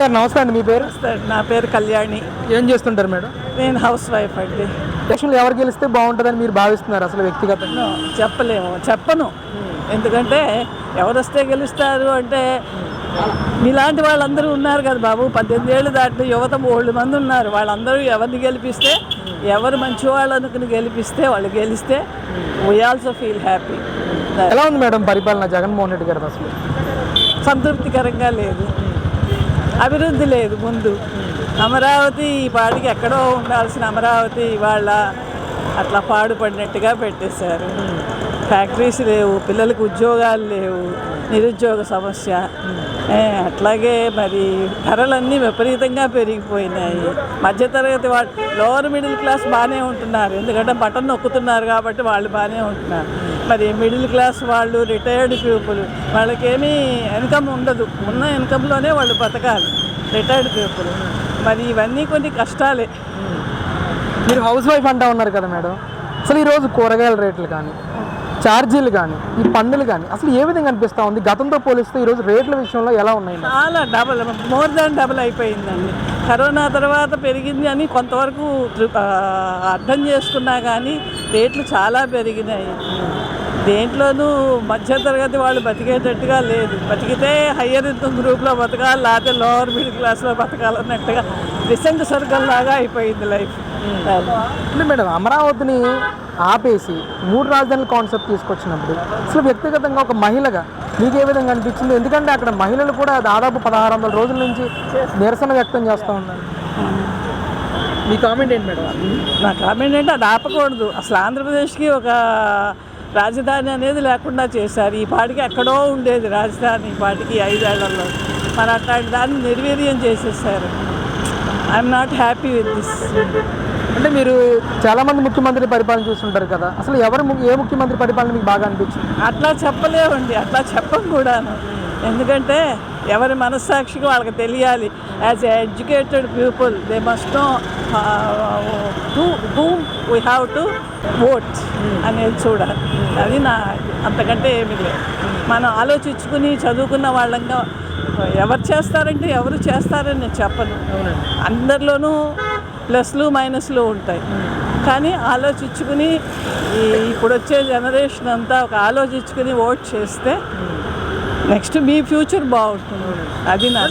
Sir నమస్తే అండి మీ పేరు? నా పేరు కళ్యాణి. ఏం చేస్తుంటారు మేడం? నేను హౌస్ వైఫ్ అండి. ఎలక్షన్లు ఎవరు గెలిస్తే బాగుంటుందని మీరు భావిస్తున్నారు అసలు వ్యక్తిగతంగా? చెప్పలేము చెప్పను. ఎందుకంటే ఎవరు వస్తే గెలుస్తారు అంటే మీలాంటి వాళ్ళందరూ ఉన్నారు కదా బాబు. పద్దెనిమిది ఏళ్ళు దాటిన యువత మూడు మంది ఉన్నారు. వాళ్ళందరూ ఎవరిని గెలిపిస్తే ఎవరు మంచి వాళ్ళు అనుకుని గెలిపిస్తే వాళ్ళు గెలిస్తే వీ ఆల్సో ఫీల్ హ్యాపీ ఎలా ఉంది మేడం పరిపాలన జగన్మోహన్ రెడ్డి గారు అసలు? సంతృప్తికరంగా లేదు. అభివృద్ధి లేదు ముందు. అమరావతి ఈ పాటికి ఎక్కడో ఉండాల్సిన అమరావతి ఇవాళ అట్లా పాడుపడినట్టుగా పెట్టేశారు. ఫ్యాక్టరీస్ లేవు పిల్లలకు ఉద్యోగాలు లేవు నిరుద్యోగ సమస్య. అట్లాగే మరి ధరలన్నీ విపరీతంగా పెరిగిపోయినాయి. మధ్యతరగతి వాళ్ళు లోవర్ మిడిల్ క్లాస్ బాగానే ఉంటున్నారు. ఎందుకంటే బటన్ నొక్కుతున్నారు కాబట్టి వాళ్ళు బాగానే ఉంటున్నారు. మరి మిడిల్ క్లాస్ వాళ్ళు రిటైర్డ్ పీపుల్ వాళ్ళకేమీ ఇన్కమ్ ఉండదు. ఉన్న ఇన్కంలోనే వాళ్ళు బతకాలి రిటైర్డ్ పీపుల్ మరి ఇవన్నీ కొన్ని కష్టాలే. మీరు హౌస్ వైఫ్ అంటా ఉన్నారు కదా మేడం. అసలు ఈరోజు కూరగాయల రేట్లు కానీ ఛార్జీలు కానీ ఈ పన్నులు కానీ అసలు ఏ విధంగా అనిపిస్తూ ఉంది? గతంతో పోలిస్తే ఈరోజు రేట్ల విషయంలో ఎలా ఉన్నాయి? చాలా డబల్ మోర్ దాన్ డబల్ అయిపోయిందండి. కరోనా తర్వాత పెరిగింది అని కొంతవరకు అర్థం చేసుకున్నా కానీ రేట్లు చాలా పెరిగినాయి. దేంట్లోనూ మధ్యతరగతి వాళ్ళు బతికేటట్టుగా లేదు. బతికితే హయ్యర్ ఇన్కమ్ గ్రూప్లో బతకాలి లేకపోతే లోవర్ మిడిల్ క్లాస్లో బతకాలన్నట్టుగా రిసెంట్ సర్కిల్ లాగా అయిపోయింది లైఫ్. అంటే మేడం అమరావతిని ఆపేసి మూడు రాజధానుల కాన్సెప్ట్ తీసుకొచ్చినప్పుడు అసలు వ్యక్తిగతంగా ఒక మహిళగా మీకు ఏ విధంగా అనిపించింది? ఎందుకంటే అక్కడ మహిళలు కూడా దాదాపు పదహారు వందల రోజుల నుంచి నిరసన వ్యక్తం చేస్తూ ఉన్నారు. మీ కామెంట్ ఏంటి మేడం? నా కామెంట్ అంటే అది ఆపకూడదు. అసలు ఆంధ్రప్రదేశ్కి ఒక రాజధాని అనేది లేకుండా చేశారు. ఈ పాటికి ఎక్కడో ఉండేది రాజధాని ఈ పాటికి ఐదేళ్ళలో. మరి అట్లాంటి దాన్ని నిర్వీర్యం చేసేసారు. I'm not happy with this అంటే మీరు చాలా మంది ముఖ్యమంత్రి పరిపాలన చూస్తుంటారు కదా. అసలు ఎవరు ఏ ముఖ్యమంత్రి పరిపాలన మీకు బాగా అనిపించింది? అట్లా చెప్పలేమండి. అట్లా చెప్పం కూడాను. ఎందుకంటే ఎవరి మనస్సాక్షికి వాళ్ళకి తెలియాలి. As a educated people they must know to whom we have to vote అనేది చూడాలి. అది నా అంతకంటే ఏమీ లేదు. మనం ఆలోచించుకుని చదువుకున్న వాళ్ళంగా ఎవరు చేస్తారంటే ఎవరు చేస్తారని నేను చెప్పను. అందరిలోనూ ప్లస్లు మైనస్లు ఉంటాయి. కానీ ఆలోచించుకుని ఈ ఇప్పుడు వచ్చే జనరేషన్ అంతా ఒక ఆలోచించుకుని ఓట్ చేస్తే నెక్స్ట్ మీ ఫ్యూచర్ బాగుంటుంది. అది నా